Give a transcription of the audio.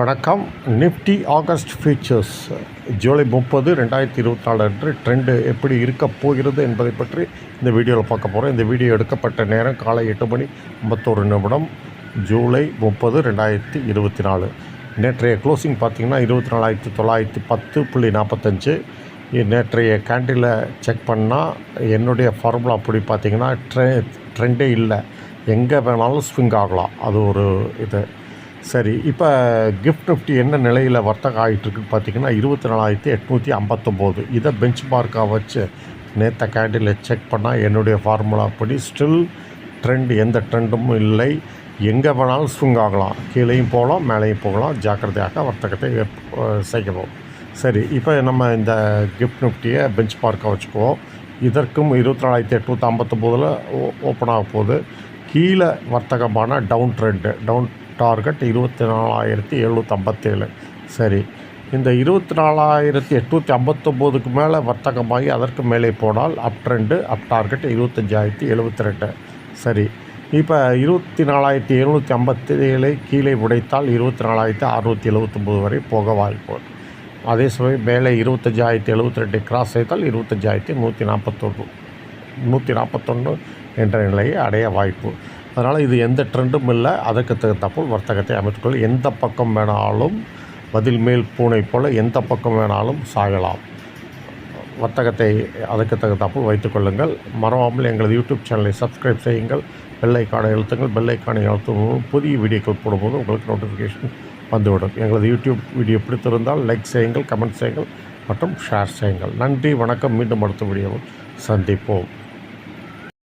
வணக்கம். Nifty August features. July முப்பது ரெண்டாயிரத்தி இருபத்தி நாலு அன்று ட்ரெண்டு எப்படி இருக்க போகிறது என்பதை பற்றி இந்த வீடியோவில் பார்க்க போகிறோம் இந்த வீடியோ எடுக்கப்பட்ட நேரம் காலை எட்டு மணி ஐம்பத்தோரு நிமிடம் ஜூலை முப்பது ரெண்டாயிரத்தி இருபத்தி நாலு நேற்றைய க்ளோசிங் பார்த்திங்கன்னா இருபத்தி நாலாயிரத்தி தொள்ளாயிரத்தி பத்து புள்ளி நாற்பத்தஞ்சு. நேற்றைய கேண்டில் செக் பண்ணால் என்னுடைய ஃபார்முலா அப்படி பார்த்தீங்கன்னா ட்ரெ ட்ரெண்டே இல்லை. எங்கே வேணாலும் ஸ்விங் ஆகலாம். அது ஒரு இது. சரி இப்போ கிஃப்ட் நிஃப்டி என்ன நிலையில் வர்த்தகம் ஆகிட்டுருக்குன்னு பார்த்தீங்கன்னா இருபத்தி நாலாயிரத்தி எட்நூற்றி ஐம்பத்தொம்போது. இதை பெஞ்ச் மார்க்காக வச்சு நேற்ற கேண்டில் செக் பண்ணால் என்னுடைய ஃபார்முலா படி ஸ்டில் ட்ரெண்ட் எந்த ட்ரெண்டும் இல்லை. எங்கே வேணாலும் ஸ்விங் ஆகலாம். கீழேயும் போகலாம் மேலேயும் போகலாம். ஜாக்கிரதையாக வர்த்தகத்தை செய்யணும் சரி இப்போ நம்ம இந்த கிஃப்ட் நிஃப்டியை பெஞ்ச் மார்க்காக வச்சுக்குவோம். இதற்கும் இருபத்தி நாலாயிரத்தி எட்நூற்றி ஐம்பத்தொம்போதில் ஓப்பன் ஆக போகுது. கீழே வர்த்தகமான டவுன் ட்ரெண்டு டவுன் டார்கெட் இருபத்தி நாலாயிரத்தி எழுநூற்றம்பத்தேழு சரி இந்த இருபத்தி நாலாயிரத்தி எட்நூற்றி ஐம்பத்தொம்போதுக்கு மேலே வர்த்தகமாகி அதற்கு மேலே போனால் அப் ட்ரெண்டு அப் டார்கெட் இருபத்தஞ்சாயிரத்தி எழுபத்தி ரெண்டு. சரி இப்போ இருபத்தி நாலாயிரத்தி எழுநூற்றி ஐம்பத்தி ஏழை கீழே உடைத்தால் இருபத்தி நாலாயிரத்தி அறுநூற்றி எழுபத்தொம்போது வரை போக வாய்ப்பு. அதே சமயம் மேலே இருபத்தஞ்சாயிரத்தி எழுபத்தி ரெண்டு கிராஸ் செய்தால் இருபத்தஞ்சாயிரத்தி நூற்றி நாற்பத்தொன்று நூற்றி நாற்பத்தொன்று என்ற நிலையை அடைய வாய்ப்பு. அதனால் இது எந்த ட்ரெண்டும் இல்லை. அதற்கு தகுந்தாப்போல் வர்த்தகத்தை அமைத்துக்கொள்ள எந்த பக்கம் வேணாலும் பதில் மேல் பூனை போல் எந்த பக்கம் வேணாலும் சாயலாம் வர்த்தகத்தை அதுக்கு தகுந்தாப்போல் வைத்துக்கொள்ளுங்கள் மறவாமல் எங்களது யூடியூப் சேனலை சப்ஸ்கிரைப் செய்யுங்கள். பெல்லைக்கான எழுத்துங்கள் பெல்லைக்கான எழுத்தும் புதிய வீடியோக்கள் போடும்போது உங்களுக்கு நோட்டிஃபிகேஷன் வந்துவிடும். எங்களது யூடியூப் வீடியோ பிடித்திருந்தால் லைக் செய்யுங்கள் கமெண்ட் செய்யுங்கள் மற்றும் ஷேர் செய்யுங்கள். நன்றி வணக்கம். மீண்டும் அடுத்த வீடியோவில் சந்திப்போம்.